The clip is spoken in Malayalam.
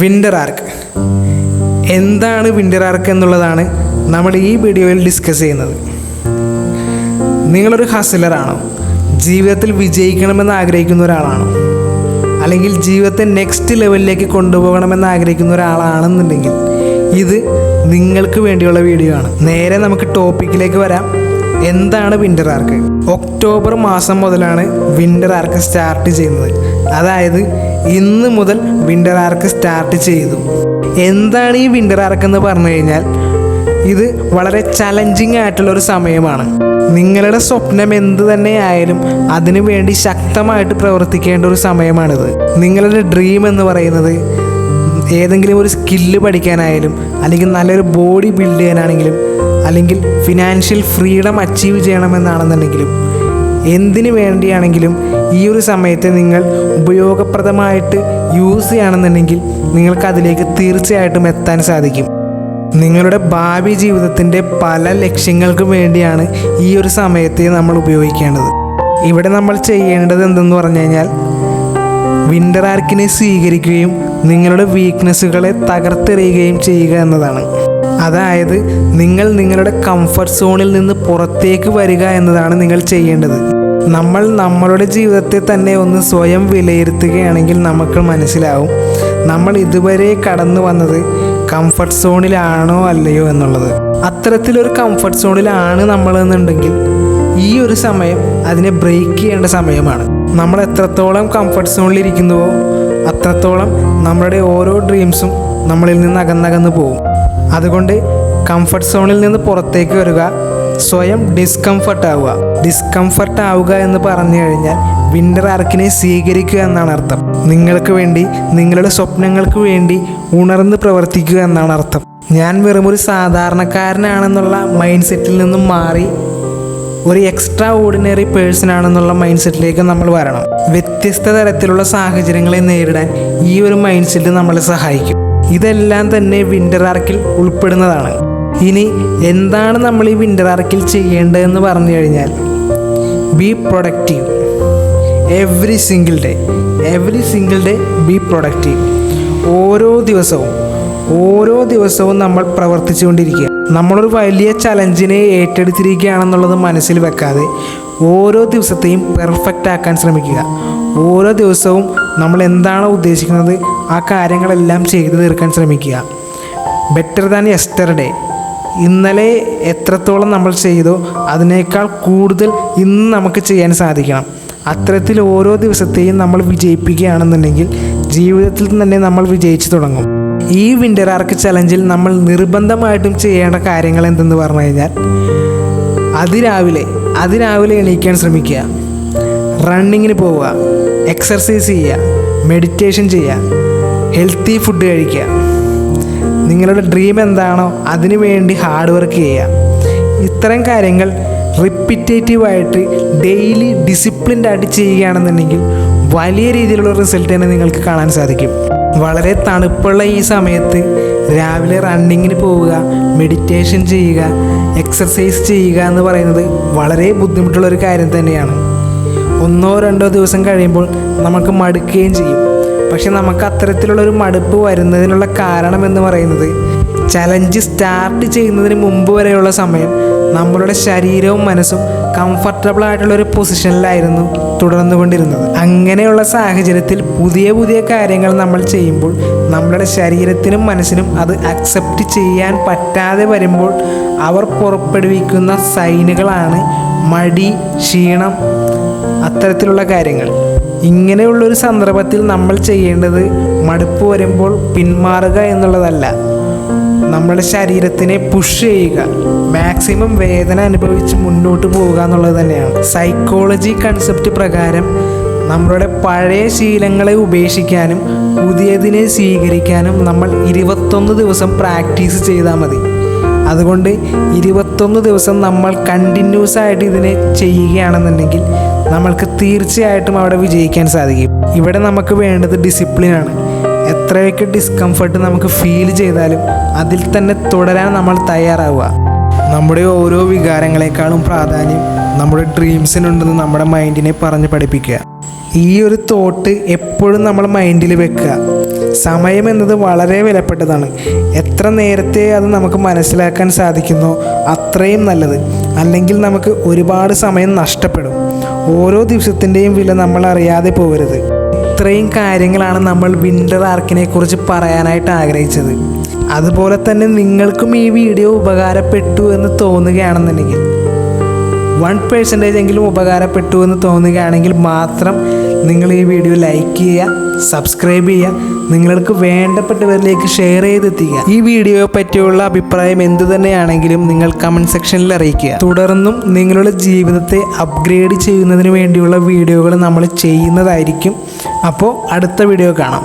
വിന്റർ ആർക്ക് എന്താണ് വിന്റർ ആർക്ക് എന്നുള്ളതാണ് നമ്മൾ ഈ വീഡിയോയിൽ ഡിസ്കസ് ചെയ്യുന്നത്. നിങ്ങളൊരു ഹസിലറാണോ ജീവിതത്തിൽ വിജയിക്കണമെന്ന് ആഗ്രഹിക്കുന്ന ഒരാളാണോ? അല്ലെങ്കിൽ ജീവിതത്തെ നെക്സ്റ്റ് ലെവലിലേക്ക് കൊണ്ടുപോകണമെന്ന് ആഗ്രഹിക്കുന്ന ഒരാളാണെന്നുണ്ടെങ്കിൽ ഇത് നിങ്ങൾക്ക് വേണ്ടിയുള്ള വീഡിയോ ആണ്. നേരെ നമുക്ക് ടോപ്പിക്കിലേക്ക് വരാം. എന്താണ് വിന്റർ ആർക്ക് ഒക്ടോബർ മാസം മുതലാണ് വിന്റർ ആർക്ക് സ്റ്റാർട്ട് ചെയ്യുന്നത്. അതായത് ഇന്ന് മുതൽ വിന്റർ ആർക്ക് സ്റ്റാർട്ട് ചെയ്തു. എന്താണ് ഈ വിന്റർ ആർക്ക് എന്ന് പറഞ്ഞു കഴിഞ്ഞാൽ ഇത് വളരെ ചലഞ്ചിങ് ആയിട്ടുള്ള ഒരു സമയമാണ്. നിങ്ങളുടെ സ്വപ്നം എന്ത് തന്നെ ആയാലും അതിനു വേണ്ടി ശക്തമായിട്ട് പ്രവർത്തിക്കേണ്ട ഒരു സമയമാണിത്. നിങ്ങളുടെ ഡ്രീം എന്ന് പറയുന്നത് ഏതെങ്കിലും ഒരു സ്കില്ല് പഠിക്കാനായാലും അല്ലെങ്കിൽ നല്ലൊരു ബോഡി ബിൽഡ് ചെയ്യാനാണെങ്കിലും അല്ലെങ്കിൽ ഫിനാൻഷ്യൽ ഫ്രീഡം അച്ചീവ് ചെയ്യണമെന്നാണെന്നുണ്ടെങ്കിലും എന്തിനു വേണ്ടിയാണെങ്കിലും ഈ ഒരു സമയത്ത് നിങ്ങൾ ഉപയോഗപ്രദമായിട്ട് യൂസ് ചെയ്യുകയാണെന്നുണ്ടെങ്കിൽ നിങ്ങൾക്ക് അതിലേക്ക് തീർച്ചയായിട്ടും എത്താൻ സാധിക്കും. നിങ്ങളുടെ ഭാവി ജീവിതത്തിന്റെ പല ലക്ഷ്യങ്ങൾക്കും വേണ്ടിയാണ് ഈ ഒരു സമയത്തെ നമ്മൾ ഉപയോഗിക്കേണ്ടത്. ഇവിടെ നമ്മൾ ചെയ്യേണ്ടത് എന്തെന്ന് പറഞ്ഞു കഴിഞ്ഞാൽ വിന്റർ ആർക്കിനെ സ്വീകരിക്കുകയും നിങ്ങളുടെ വീക്ക്നെസ്സുകളെ തകർത്തെറിയുകയും ചെയ്യുക എന്നതാണ്. അതായത് നിങ്ങൾ നിങ്ങളുടെ കംഫർട്ട് സോണിൽ നിന്ന് പുറത്തേക്ക് വരിക എന്നതാണ് നിങ്ങൾ ചെയ്യേണ്ടത്. നമ്മൾ നമ്മളുടെ ജീവിതത്തെ തന്നെ ഒന്ന് സ്വയം വിലയിരുത്തുകയാണെങ്കിൽ നമുക്ക് മനസ്സിലാവും നമ്മൾ ഇതുവരെ കടന്നു വന്നത് കംഫർട്ട് സോണിലാണോ അല്ലയോ എന്നുള്ളത്. അത്തരത്തിലൊരു കംഫർട്ട് സോണിലാണ് നമ്മൾ എന്നുണ്ടെങ്കിൽ ഈ ഒരു സമയം അതിനെ ബ്രേക്ക് ചെയ്യേണ്ട സമയമാണ്. നമ്മൾ എത്രത്തോളം കംഫർട്ട് സോണിൽ ഇരിക്കുന്നുവോ അത്രത്തോളം നമ്മുടെ ഓരോ ഡ്രീംസും നമ്മളിൽ നിന്ന് അകന്നകന്ന് പോകും. അതുകൊണ്ട് കംഫർട്ട് സോണിൽ നിന്ന് പുറത്തേക്ക് വരിക സ്വയം ഡിസ്കംഫർട്ട് ആവുക. ഡിസ്കംഫർട്ട് ആവുക എന്ന് പറഞ്ഞു കഴിഞ്ഞാൽ വിന്റർ ആർക്കിനെ സ്വീകരിക്കുക എന്നാണ് അർത്ഥം. നിങ്ങൾക്ക് വേണ്ടി നിങ്ങളുടെ സ്വപ്നങ്ങൾക്ക് വേണ്ടി ഉണർന്ന് പ്രവർത്തിക്കുക എന്നാണ് അർത്ഥം. ഞാൻ വെറും ഒരു സാധാരണക്കാരനാണെന്നുള്ള മൈൻഡ് സെറ്റിൽ നിന്നും മാറി ഒരു എക്സ്ട്രാ ഓർഡിനറി പേഴ്സൺ ആണെന്നുള്ള മൈൻഡ് സെറ്റിലേക്ക് നമ്മൾ വരണം. വ്യത്യസ്ത തരത്തിലുള്ള സാഹചര്യങ്ങളെ നേരിടാൻ ഈ ഒരു മൈൻഡ് സെറ്റ് നമ്മളെ സഹായിക്കും. ഇതെല്ലാം തന്നെ വിന്റർ ആർക്കിൽ ഉൾപ്പെടുന്നതാണ്. ഇനി എന്താണ് നമ്മൾ ഈ വിന്റർ ആർക്കിൽ ചെയ്യേണ്ടതെന്ന് പറഞ്ഞു കഴിഞ്ഞാൽ be productive every single day every single day be productive ഓരോ ദിവസവും ഓരോ ദിവസവും നമ്മൾ പ്രവർത്തിച്ചുകൊണ്ടിരിക്കുക. നമ്മളൊരു വലിയ ചലഞ്ചിനെ ഏറ്റെടുത്തിരിക്കുകയാണെന്നുള്ളത് മനസ്സിൽ വെക്കാതെ ഓരോ ദിവസത്തെയും പെർഫെക്റ്റ് ആക്കാൻ ശ്രമിക്കുക. ഓരോ ദിവസവും നമ്മൾ എന്താണോ ഉദ്ദേശിക്കുന്നത് ആ കാര്യങ്ങളെല്ലാം ചെയ്തു തീർക്കാൻ ശ്രമിക്കുക. ബെറ്റർ ദാൻ യെസ്റ്റർഡേ ഇന്നലെ എത്രത്തോളം നമ്മൾ ചെയ്തോ അതിനേക്കാൾ കൂടുതൽ ഇന്ന് നമുക്ക് ചെയ്യാൻ സാധിക്കണം. അത്തരത്തിൽ ഓരോ ദിവസത്തെയും നമ്മൾ വിജയിപ്പിക്കുകയാണെന്നുണ്ടെങ്കിൽ ജീവിതത്തിൽ തന്നെ നമ്മൾ വിജയിച്ചു തുടങ്ങും. ഈ വിന്റർ ആർക്ക് ചലഞ്ചിൽ നമ്മൾ നിർബന്ധമായിട്ടും ചെയ്യേണ്ട കാര്യങ്ങൾ എന്തെന്ന് പറഞ്ഞു കഴിഞ്ഞാൽ അതിരാവിലെ അതിരാവിലെ എണീക്കാൻ ശ്രമിക്കുക. റണ്ണിങ്ങിന് പോവുക. എക്സർസൈസ് ചെയ്യുക. മെഡിറ്റേഷൻ ചെയ്യുക. ഹെൽത്തി ഫുഡ് കഴിക്കുക. നിങ്ങളുടെ ഡ്രീം എന്താണോ അതിനു വേണ്ടി ഹാർഡ് വർക്ക് ചെയ്യുക. ഇത്തരം കാര്യങ്ങൾ റിപ്പിറ്റേറ്റീവായിട്ട് ഡെയിലി ഡിസിപ്ലിൻഡ് ആയിട്ട് ചെയ്യുകയാണെന്നുണ്ടെങ്കിൽ വലിയ രീതിയിലുള്ള റിസൾട്ട് തന്നെ നിങ്ങൾക്ക് കാണാൻ സാധിക്കും. വളരെ തണുപ്പുള്ള ഈ സമയത്ത് രാവിലെ റണ്ണിങ്ങിന് പോവുക മെഡിറ്റേഷൻ ചെയ്യുക എക്സർസൈസ് ചെയ്യുക എന്ന് പറയുന്നത് വളരെ ബുദ്ധിമുട്ടുള്ള ഒരു കാര്യം തന്നെയാണ്. ഒന്നോ രണ്ടോ ദിവസം കഴിയുമ്പോൾ നമുക്ക് മടുക്കുകയും ചെയ്യും. പക്ഷെ നമുക്ക് അത്തരത്തിലുള്ള ഒരു മടുപ്പ് വരുന്നതിനുള്ള കാരണം എന്ന് പറയുന്നത് ചലഞ്ച് സ്റ്റാർട്ട് ചെയ്യുന്നതിന് മുമ്പ് വരെയുള്ള സമയം നമ്മളുടെ ശരീരവും മനസ്സും കംഫർട്ടബിൾ ആയിട്ടുള്ള ഒരു പൊസിഷനിലായിരുന്നു തുടർന്നുകൊണ്ടിരുന്നത് അങ്ങനെയുള്ള സാഹചര്യത്തിൽ പുതിയ പുതിയ കാര്യങ്ങൾ നമ്മൾ ചെയ്യുമ്പോൾ നമ്മളുടെ ശരീരത്തിനും മനസ്സിനും അത് അക്സെപ്റ്റ് ചെയ്യാൻ പറ്റാതെ വരുമ്പോൾ അവർ പുറപ്പെടുവിക്കുന്ന സൈനുകളാണ് മടി ക്ഷീണം അത്തരത്തിലുള്ള കാര്യങ്ങൾ. ഇങ്ങനെയുള്ളൊരു സന്ദർഭത്തിൽ നമ്മൾ ചെയ്യേണ്ടത് മടുപ്പ് വരുമ്പോൾ പിന്മാറുക എന്നുള്ളതല്ല. നമ്മുടെ ശരീരത്തിനെ പുഷ് ചെയ്യുക. മാക്സിമം വേദന അനുഭവിച്ച് മുന്നോട്ട് പോവുക എന്നുള്ളത് തന്നെയാണ്. സൈക്കോളജി കൺസെപ്റ്റ് പ്രകാരം നമ്മളുടെ പഴയ ശീലങ്ങളെ ഉപേക്ഷിക്കാനും പുതിയതിനെ സ്വീകരിക്കാനും നമ്മൾ ഇരുപത്തൊന്ന് ദിവസം പ്രാക്ടീസ് ചെയ്താൽ മതി. അതുകൊണ്ട് ഇരുപത്തൊന്ന് ദിവസം നമ്മൾ കണ്ടിന്യൂസ് ആയിട്ട് ഇതിനെ ചെയ്യുകയാണെന്നുണ്ടെങ്കിൽ നമ്മൾക്ക് തീർച്ചയായിട്ടും അവിടെ വിജയിക്കാൻ സാധിക്കും. ഇവിടെ നമുക്ക് വേണ്ടത് ഡിസിപ്ലിനാണ് എത്രയൊക്കെ ഡിസ്കംഫർട്ട് നമുക്ക് ഫീൽ ചെയ്താലും അതിൽ തന്നെ തുടരാൻ നമ്മൾ തയ്യാറാവുക. നമ്മുടെ ഓരോ വികാരങ്ങളെക്കാളും പ്രാധാന്യം നമ്മുടെ ഡ്രീംസിനുണ്ടെന്ന് നമ്മുടെ മൈൻഡിനെ പറഞ്ഞ് പഠിപ്പിക്കുക. ഈ ഒരു തോട്ട് എപ്പോഴും നമ്മൾ മൈൻഡിൽ വെക്കുക. സമയം എന്നത് വളരെ വിലപ്പെട്ടതാണ്. എത്ര നേരത്തെ അത് നമുക്ക് മനസ്സിലാക്കാൻ സാധിക്കുന്നോ അത്രയും നല്ലത്. അല്ലെങ്കിൽ നമുക്ക് ഒരുപാട് സമയം നഷ്ടപ്പെടും. ഓരോ ദിവസത്തിന്റെയും വില നമ്മൾ അറിയാതെ പോകരുത്. ഇത്രയും കാര്യങ്ങളാണ് നമ്മൾ വിന്റർ ആർക്കിനെ കുറിച്ച് പറയാനായിട്ട് ആഗ്രഹിച്ചത്. അതുപോലെ തന്നെ നിങ്ങൾക്കും ഈ വീഡിയോ ഉപകാരപ്പെട്ടു എന്ന് തോന്നുകയാണെന്നുണ്ടെങ്കിൽ വൺ പേഴ്സന്റേജ് എങ്കിലും ഉപകാരപ്പെട്ടു എന്ന് തോന്നുകയാണെങ്കിൽ മാത്രം നിങ്ങൾ ഈ വീഡിയോ ലൈക്ക് ചെയ്യുക സബ്സ്ക്രൈബ് ചെയ്യുക നിങ്ങൾക്ക് വേണ്ടപ്പെട്ടവരിലേക്ക് ഷെയർ ചെയ്തെത്തിക്കുക. ഈ വീഡിയോയെ പറ്റിയുള്ള അഭിപ്രായം എന്തു തന്നെയാണെങ്കിലും നിങ്ങൾ കമന്റ് സെക്ഷനിൽ അറിയിക്കുക. തുടർന്നും നിങ്ങളുടെ ജീവിതത്തെ അപ്ഗ്രേഡ് ചെയ്യുന്നതിന് വേണ്ടിയുള്ള വീഡിയോകൾ നമ്മൾ ചെയ്യുന്നതായിരിക്കും. അപ്പോൾ അടുത്ത വീഡിയോ കാണാം.